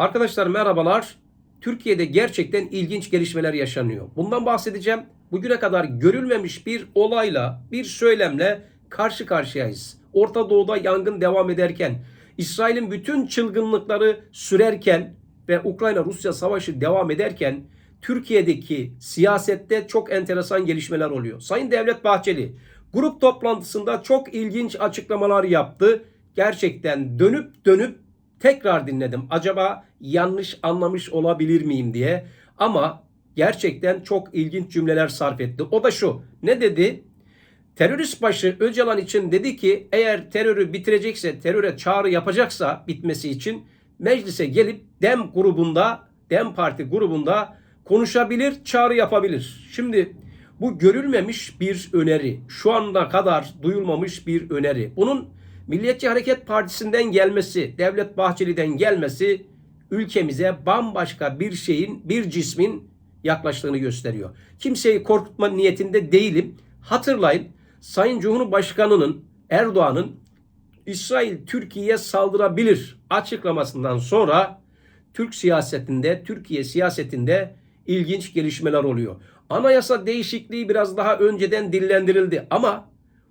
Arkadaşlar merhabalar. Türkiye'de gerçekten ilginç gelişmeler yaşanıyor. Bundan bahsedeceğim. Bugüne kadar görülmemiş bir olayla, bir söylemle karşı karşıyayız. Orta Doğu'da yangın devam ederken, İsrail'in bütün çılgınlıkları sürerken ve Ukrayna-Rusya savaşı devam ederken Türkiye'deki siyasette çok enteresan gelişmeler oluyor. Sayın Devlet Bahçeli grup toplantısında çok ilginç açıklamalar yaptı. Gerçekten dönüp dönüp tekrar dinledim. Acaba yanlış anlamış olabilir miyim diye. Ama gerçekten çok ilginç cümleler sarf etti. O da şu. Ne dedi? Terörist başı Öcalan için dedi ki eğer terörü bitirecekse, teröre çağrı yapacaksa bitmesi için meclise gelip DEM grubunda, DEM Parti grubunda konuşabilir, çağrı yapabilir. Şimdi bu görülmemiş bir öneri. Şu anda kadar duyulmamış bir öneri. Bunun Milliyetçi Hareket Partisi'nden gelmesi, Devlet Bahçeli'den gelmesi ülkemize bambaşka bir şeyin, bir cismin yaklaştığını gösteriyor. Kimseyi korkutma niyetinde değilim. Hatırlayın Sayın Cumhurbaşkanı'nın Erdoğan'ın İsrail Türkiye'ye saldırabilir açıklamasından sonra Türk siyasetinde, Türkiye siyasetinde ilginç gelişmeler oluyor. Anayasa değişikliği biraz daha önceden dillendirildi ama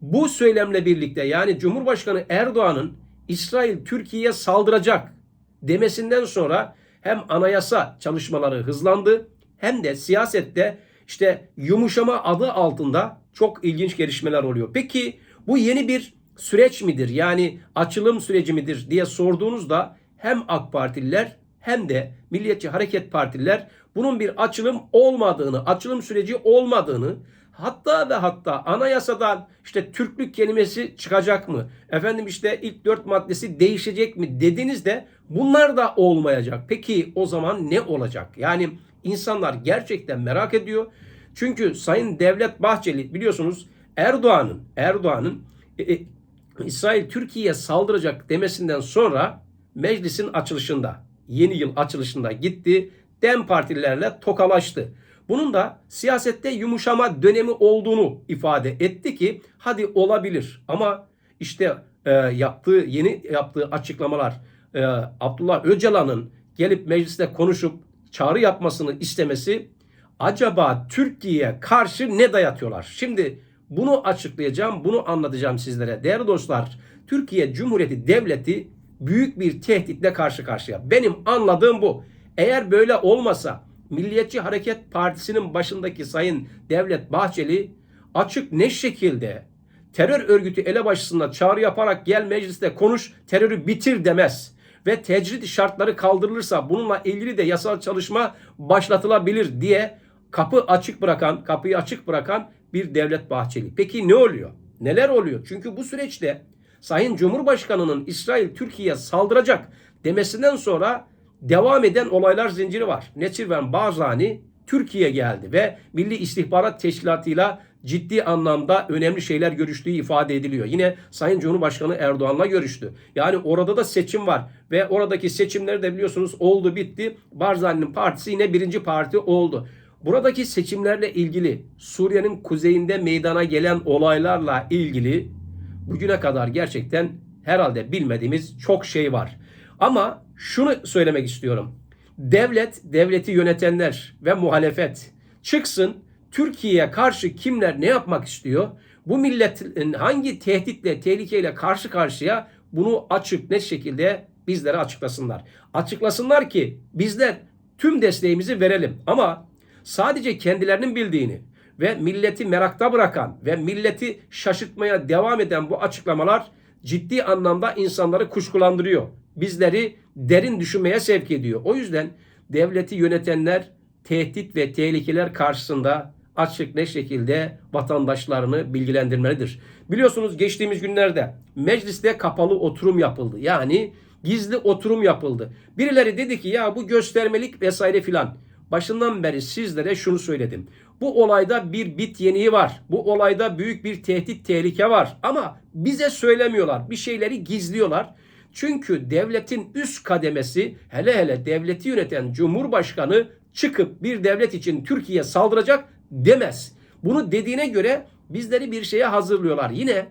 bu söylemle birlikte yani Cumhurbaşkanı Erdoğan'ın İsrail Türkiye'ye saldıracak demesinden sonra hem anayasa çalışmaları hızlandı hem de siyasette işte yumuşama adı altında çok ilginç gelişmeler oluyor. Peki bu yeni bir süreç midir? Yani açılım süreci midir diye sorduğunuzda hem AK Partililer hem de Milliyetçi Hareket Partililer bunun bir açılım olmadığını, açılım süreci olmadığını, hatta ve hatta anayasadan işte Türklük kelimesi çıkacak mı? Efendim işte ilk dört maddesi değişecek mi dediğinizde bunlar da olmayacak. Peki o zaman ne olacak? Yani insanlar gerçekten merak ediyor. Çünkü Sayın Devlet Bahçeli biliyorsunuz Erdoğan'ın Erdoğan'ın e, e, İsrail Türkiye'ye saldıracak demesinden sonra meclisin açılışında yeni yıl açılışında gitti. Dem partilerle tokalaştı. Bunun da siyasette yumuşama dönemi olduğunu ifade etti ki hadi olabilir ama işte e, yaptığı yeni yaptığı açıklamalar e, Abdullah Öcalan'ın gelip mecliste konuşup çağrı yapmasını istemesi acaba Türkiye'ye karşı ne dayatıyorlar? Şimdi bunu açıklayacağım, bunu anlatacağım sizlere. Değerli dostlar, Türkiye Cumhuriyeti Devleti büyük bir tehditle karşı karşıya. Benim anladığım bu. Eğer böyle olmasa Milliyetçi Hareket Partisi'nin başındaki Sayın Devlet Bahçeli açık ne şekilde terör örgütü elebaşısına çağrı yaparak gel mecliste konuş terörü bitir demez ve tecrit şartları kaldırılırsa bununla ilgili de yasal çalışma başlatılabilir diye kapı açık bırakan, kapıyı açık bırakan bir Devlet Bahçeli. Peki ne oluyor? Neler oluyor? Çünkü bu süreçte Sayın Cumhurbaşkanı'nın İsrail Türkiye'ye saldıracak demesinden sonra devam eden olaylar zinciri var. Neçirven Barzani Türkiye geldi ve Milli İstihbarat Teşkilatı'yla ciddi anlamda önemli şeyler görüştüğü ifade ediliyor. Yine Sayın Cumhurbaşkanı Erdoğan'la görüştü. Yani orada da seçim var ve oradaki seçimler de biliyorsunuz oldu bitti. Barzani'nin partisi yine birinci parti oldu. Buradaki seçimlerle ilgili Suriye'nin kuzeyinde meydana gelen olaylarla ilgili bugüne kadar gerçekten herhalde bilmediğimiz çok şey var. Ama şunu söylemek istiyorum. Devlet, devleti yönetenler ve muhalefet çıksın Türkiye'ye karşı kimler ne yapmak istiyor? Bu milletin hangi tehditle, tehlikeyle karşı karşıya bunu açık net şekilde bizlere açıklasınlar. Açıklasınlar ki bizler tüm desteğimizi verelim. Ama sadece kendilerinin bildiğini ve milleti merakta bırakan ve milleti şaşırtmaya devam eden bu açıklamalar ciddi anlamda insanları kuşkulandırıyor. Bizleri derin düşünmeye sevk ediyor. O yüzden devleti yönetenler tehdit ve tehlikeler karşısında açık ne şekilde vatandaşlarını bilgilendirmelidir. Biliyorsunuz geçtiğimiz günlerde mecliste kapalı oturum yapıldı. Yani gizli oturum yapıldı. Birileri dedi ki ya bu göstermelik vesaire filan. Başından beri sizlere şunu söyledim. Bu olayda bir bit yeniği var. Bu olayda büyük bir tehdit, tehlike var. Ama bize söylemiyorlar. Bir şeyleri gizliyorlar. Çünkü devletin üst kademesi hele hele devleti yöneten Cumhurbaşkanı çıkıp bir devlet için Türkiye saldıracak demez. Bunu dediğine göre bizleri bir şeye hazırlıyorlar. Yine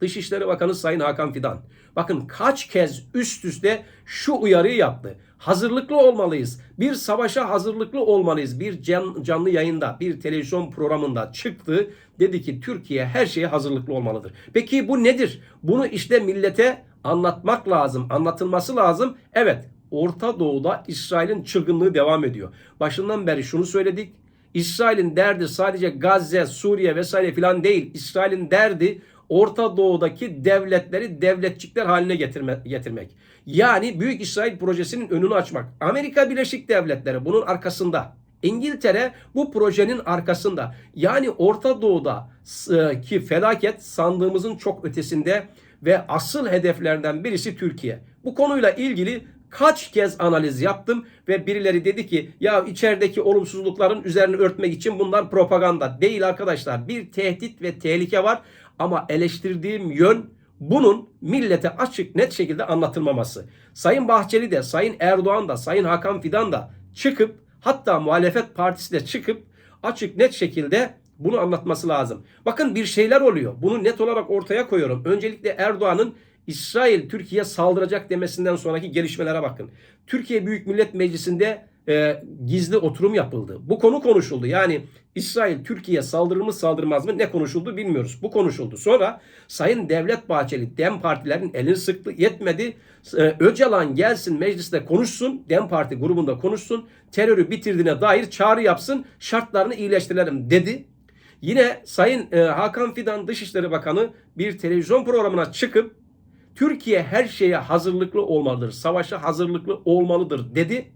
Dışişleri Bakanı Sayın Hakan Fidan. Bakın kaç kez üst üste şu uyarıyı yaptı. Hazırlıklı olmalıyız. Bir savaşa hazırlıklı olmalıyız. Bir can, canlı yayında, bir televizyon programında çıktı. Dedi ki Türkiye her şeye hazırlıklı olmalıdır. Peki bu nedir? Bunu işte millete anlatmak lazım, anlatılması lazım. Evet, Orta Doğu'da İsrail'in çılgınlığı devam ediyor. Başından beri şunu söyledik. İsrail'in derdi sadece Gazze, Suriye vesaire filan değil. İsrail'in derdi Orta Doğu'daki devletleri devletçikler haline getirme, getirmek. Yani Büyük İsrail projesinin önünü açmak. Amerika Birleşik Devletleri bunun arkasında. İngiltere bu projenin arkasında. Yani Orta Doğu'da e, ki felaket sandığımızın çok ötesinde ve asıl hedeflerden birisi Türkiye. Bu konuyla ilgili kaç kez analiz yaptım ve birileri dedi ki ya içerideki olumsuzlukların üzerini örtmek için bunlar propaganda. Değil arkadaşlar. Bir tehdit ve tehlike var ama eleştirdiğim yön bunun millete açık net şekilde anlatılmaması. Sayın Bahçeli de, Sayın Erdoğan da, Sayın Hakan Fidan da çıkıp hatta muhalefet partisi de çıkıp açık net şekilde bunu anlatması lazım. Bakın bir şeyler oluyor. Bunu net olarak ortaya koyuyorum. Öncelikle Erdoğan'ın İsrail Türkiye saldıracak demesinden sonraki gelişmelere bakın. Türkiye Büyük Millet Meclisi'nde e, gizli oturum yapıldı. Bu konu konuşuldu. Yani İsrail Türkiye saldırır mı saldırmaz mı ne konuşuldu bilmiyoruz. Bu konuşuldu. Sonra Sayın Devlet Bahçeli Dem partilerin elini sıktı. Yetmedi. E, Öcalan gelsin mecliste konuşsun. Dem Parti grubunda konuşsun. Terörü bitirdiğine dair çağrı yapsın. Şartlarını iyileştirelim dedi. Yine Sayın e, Hakan Fidan Dışişleri Bakanı bir televizyon programına çıkıp Türkiye her şeye hazırlıklı olmalıdır. Savaşa hazırlıklı olmalıdır dedi.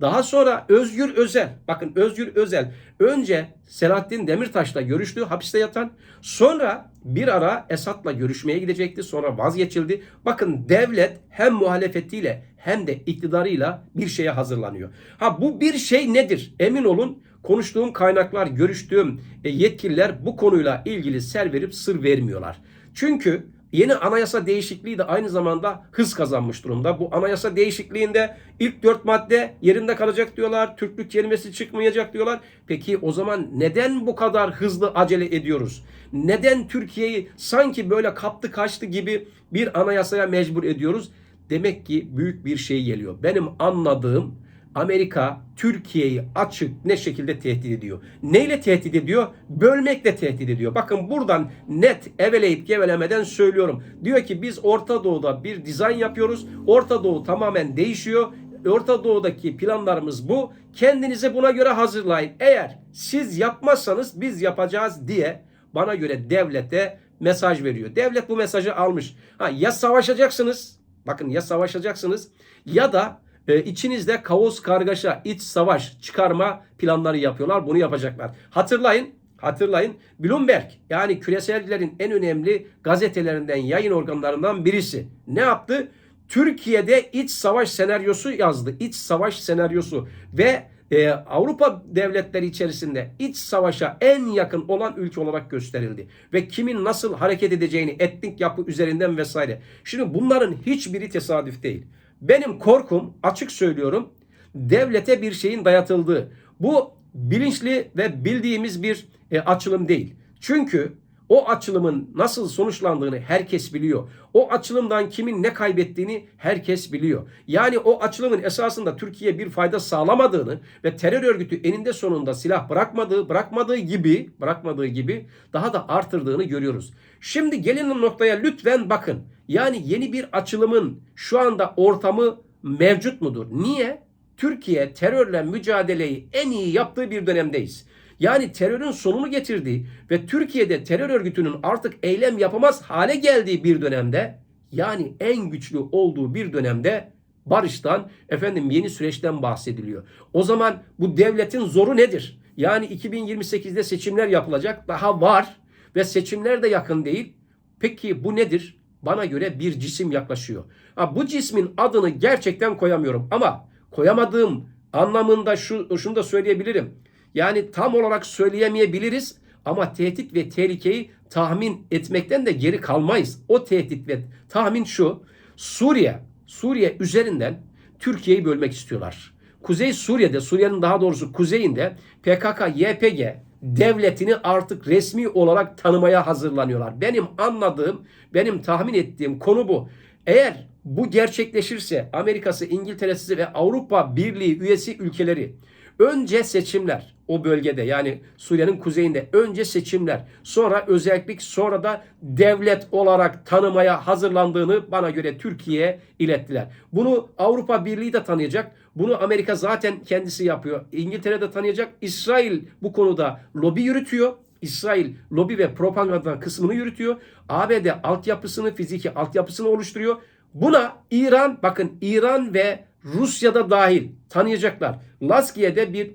Daha sonra Özgür Özel, bakın Özgür Özel önce Selahattin Demirtaş'la görüştü hapiste yatan. Sonra bir ara Esad'la görüşmeye gidecekti. Sonra vazgeçildi. Bakın devlet hem muhalefetiyle hem de iktidarıyla bir şeye hazırlanıyor. Ha bu bir şey nedir? Emin olun konuştuğum kaynaklar, görüştüğüm e, yetkililer bu konuyla ilgili ser verip sır vermiyorlar. Çünkü Yeni anayasa değişikliği de aynı zamanda hız kazanmış durumda. Bu anayasa değişikliğinde ilk dört madde yerinde kalacak diyorlar. Türklük kelimesi çıkmayacak diyorlar. Peki o zaman neden bu kadar hızlı acele ediyoruz? Neden Türkiye'yi sanki böyle kaptı kaçtı gibi bir anayasaya mecbur ediyoruz? Demek ki büyük bir şey geliyor. Benim anladığım Amerika Türkiye'yi açık ne şekilde tehdit ediyor. Neyle tehdit ediyor? Bölmekle tehdit ediyor. Bakın buradan net eveleyip gevelemeden söylüyorum. Diyor ki biz Orta Doğu'da bir dizayn yapıyoruz. Orta Doğu tamamen değişiyor. Orta Doğu'daki planlarımız bu. Kendinize buna göre hazırlayın. Eğer siz yapmazsanız biz yapacağız diye bana göre devlete mesaj veriyor. Devlet bu mesajı almış. Ha ya savaşacaksınız. Bakın ya savaşacaksınız ya da e, içinizde kaos, kargaşa, iç savaş çıkarma planları yapıyorlar. Bunu yapacaklar. Hatırlayın, hatırlayın. Bloomberg yani küreselcilerin en önemli gazetelerinden, yayın organlarından birisi. Ne yaptı? Türkiye'de iç savaş senaryosu yazdı. İç savaş senaryosu ve e, Avrupa devletleri içerisinde iç savaşa en yakın olan ülke olarak gösterildi. Ve kimin nasıl hareket edeceğini etnik yapı üzerinden vesaire. Şimdi bunların hiçbiri tesadüf değil. Benim korkum açık söylüyorum devlete bir şeyin dayatıldığı. Bu bilinçli ve bildiğimiz bir e, açılım değil. Çünkü o açılımın nasıl sonuçlandığını herkes biliyor. O açılımdan kimin ne kaybettiğini herkes biliyor. Yani o açılımın esasında Türkiye bir fayda sağlamadığını ve terör örgütü eninde sonunda silah bırakmadığı, bırakmadığı gibi, bırakmadığı gibi daha da artırdığını görüyoruz. Şimdi gelin noktaya lütfen bakın. Yani yeni bir açılımın şu anda ortamı mevcut mudur? Niye? Türkiye terörle mücadeleyi en iyi yaptığı bir dönemdeyiz. Yani terörün sonunu getirdiği ve Türkiye'de terör örgütünün artık eylem yapamaz hale geldiği bir dönemde yani en güçlü olduğu bir dönemde barıştan efendim yeni süreçten bahsediliyor. O zaman bu devletin zoru nedir? Yani 2028'de seçimler yapılacak daha var ve seçimler de yakın değil. Peki bu nedir? Bana göre bir cisim yaklaşıyor. Ha, bu cismin adını gerçekten koyamıyorum ama koyamadığım anlamında şu, şunu da söyleyebilirim. Yani tam olarak söyleyemeyebiliriz ama tehdit ve tehlikeyi tahmin etmekten de geri kalmayız. O tehdit ve tahmin şu. Suriye, Suriye üzerinden Türkiye'yi bölmek istiyorlar. Kuzey Suriye'de, Suriye'nin daha doğrusu kuzeyinde PKK, YPG devletini artık resmi olarak tanımaya hazırlanıyorlar. Benim anladığım, benim tahmin ettiğim konu bu. Eğer bu gerçekleşirse Amerika'sı, İngiltere'si ve Avrupa Birliği üyesi ülkeleri önce seçimler o bölgede yani Suriye'nin kuzeyinde önce seçimler sonra özellik sonra da devlet olarak tanımaya hazırlandığını bana göre Türkiye'ye ilettiler. Bunu Avrupa Birliği de tanıyacak. Bunu Amerika zaten kendisi yapıyor. İngiltere de tanıyacak. İsrail bu konuda lobi yürütüyor. İsrail lobi ve propaganda kısmını yürütüyor. ABD altyapısını, fiziki altyapısını oluşturuyor. Buna İran, bakın İran ve Rusya'da dahil tanıyacaklar. Laskiye'de bir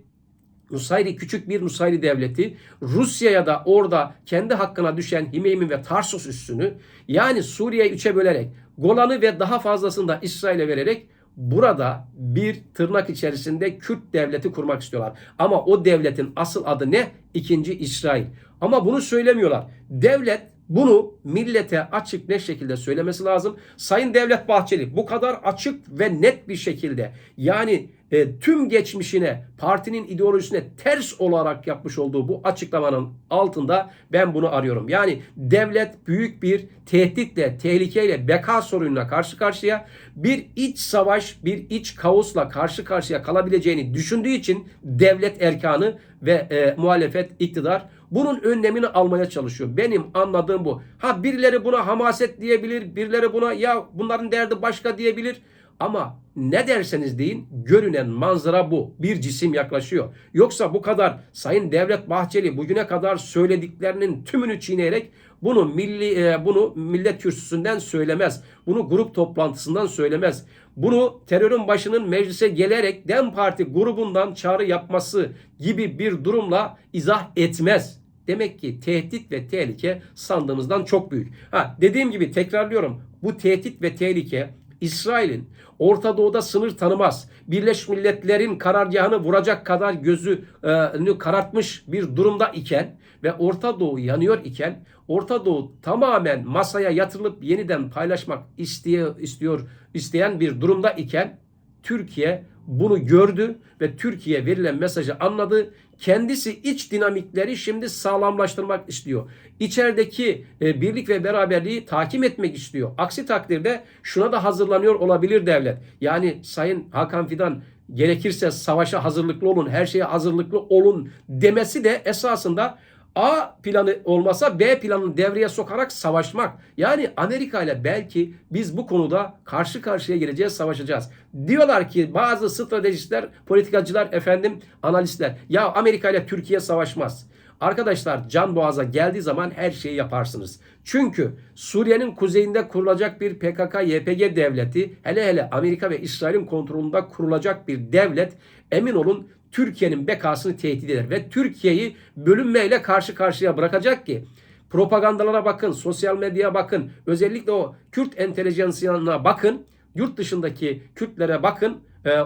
Nusayri küçük bir Nusayri devleti Rusya'ya da orada kendi hakkına düşen Himeymi ve Tarsus üssünü yani Suriye'yi üçe bölerek Golan'ı ve daha fazlasını da İsrail'e vererek burada bir tırnak içerisinde Kürt devleti kurmak istiyorlar. Ama o devletin asıl adı ne? İkinci İsrail. Ama bunu söylemiyorlar. Devlet bunu millete açık ne şekilde söylemesi lazım. Sayın Devlet Bahçeli bu kadar açık ve net bir şekilde yani e, tüm geçmişine partinin ideolojisine ters olarak yapmış olduğu bu açıklamanın altında ben bunu arıyorum. Yani devlet büyük bir tehditle, tehlikeyle, beka sorununa karşı karşıya bir iç savaş, bir iç kaosla karşı karşıya kalabileceğini düşündüğü için devlet erkanı ve e, muhalefet iktidar bunun önlemini almaya çalışıyor. Benim anladığım bu. Ha birileri buna hamaset diyebilir, birileri buna ya bunların derdi başka diyebilir. Ama ne derseniz deyin görünen manzara bu. Bir cisim yaklaşıyor. Yoksa bu kadar Sayın Devlet Bahçeli bugüne kadar söylediklerinin tümünü çiğneyerek bunu milli e, bunu millet kürsüsünden söylemez. Bunu grup toplantısından söylemez. Bunu terörün başının meclise gelerek Dem Parti grubundan çağrı yapması gibi bir durumla izah etmez. Demek ki tehdit ve tehlike sandığımızdan çok büyük. Ha dediğim gibi tekrarlıyorum. Bu tehdit ve tehlike İsrail'in Orta Doğu'da sınır tanımaz. Birleşmiş Milletler'in karargahını vuracak kadar gözünü karartmış bir durumda iken ve Orta Doğu yanıyor iken Orta Doğu tamamen masaya yatırılıp yeniden paylaşmak istiyor, istiyor isteyen bir durumda iken Türkiye bunu gördü ve Türkiye verilen mesajı anladı. Kendisi iç dinamikleri şimdi sağlamlaştırmak istiyor. İçerideki e, birlik ve beraberliği takip etmek istiyor. Aksi takdirde şuna da hazırlanıyor olabilir devlet. Yani Sayın Hakan Fidan gerekirse savaşa hazırlıklı olun, her şeye hazırlıklı olun demesi de esasında A planı olmasa B planını devreye sokarak savaşmak. Yani Amerika ile belki biz bu konuda karşı karşıya geleceğiz, savaşacağız. Diyorlar ki bazı stratejistler, politikacılar, efendim analistler ya Amerika ile Türkiye savaşmaz. Arkadaşlar can boğaza geldiği zaman her şeyi yaparsınız. Çünkü Suriye'nin kuzeyinde kurulacak bir PKK-YPG devleti hele hele Amerika ve İsrail'in kontrolünde kurulacak bir devlet emin olun Türkiye'nin bekasını tehdit eder ve Türkiye'yi bölünmeyle karşı karşıya bırakacak ki propagandalara bakın, sosyal medyaya bakın, özellikle o Kürt entelijansiyana bakın, yurt dışındaki Kürtlere bakın.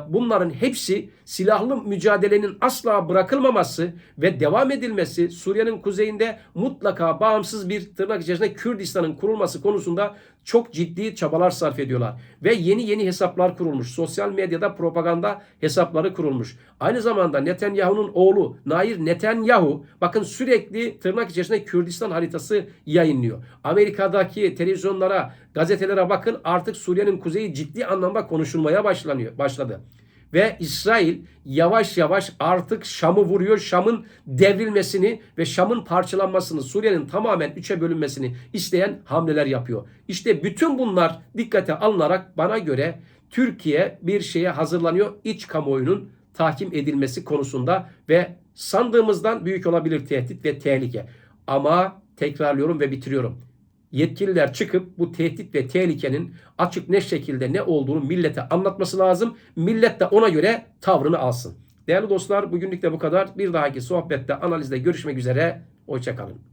Bunların hepsi silahlı mücadelenin asla bırakılmaması ve devam edilmesi Suriye'nin kuzeyinde mutlaka bağımsız bir tırnak içerisinde Kürdistan'ın kurulması konusunda çok ciddi çabalar sarf ediyorlar. Ve yeni yeni hesaplar kurulmuş. Sosyal medyada propaganda hesapları kurulmuş. Aynı zamanda Netanyahu'nun oğlu Nair Netanyahu bakın sürekli tırnak içerisinde Kürdistan haritası yayınlıyor. Amerika'daki televizyonlara, gazetelere bakın artık Suriye'nin kuzeyi ciddi anlamda konuşulmaya başlanıyor, başladı. Ve İsrail yavaş yavaş artık Şam'ı vuruyor. Şam'ın devrilmesini ve Şam'ın parçalanmasını, Suriye'nin tamamen üçe bölünmesini isteyen hamleler yapıyor. İşte bütün bunlar dikkate alınarak bana göre Türkiye bir şeye hazırlanıyor. İç kamuoyunun tahkim edilmesi konusunda ve sandığımızdan büyük olabilir tehdit ve tehlike. Ama tekrarlıyorum ve bitiriyorum yetkililer çıkıp bu tehdit ve tehlikenin açık ne şekilde ne olduğunu millete anlatması lazım. Millet de ona göre tavrını alsın. Değerli dostlar bugünlük de bu kadar. Bir dahaki sohbette analizde görüşmek üzere. Hoşçakalın.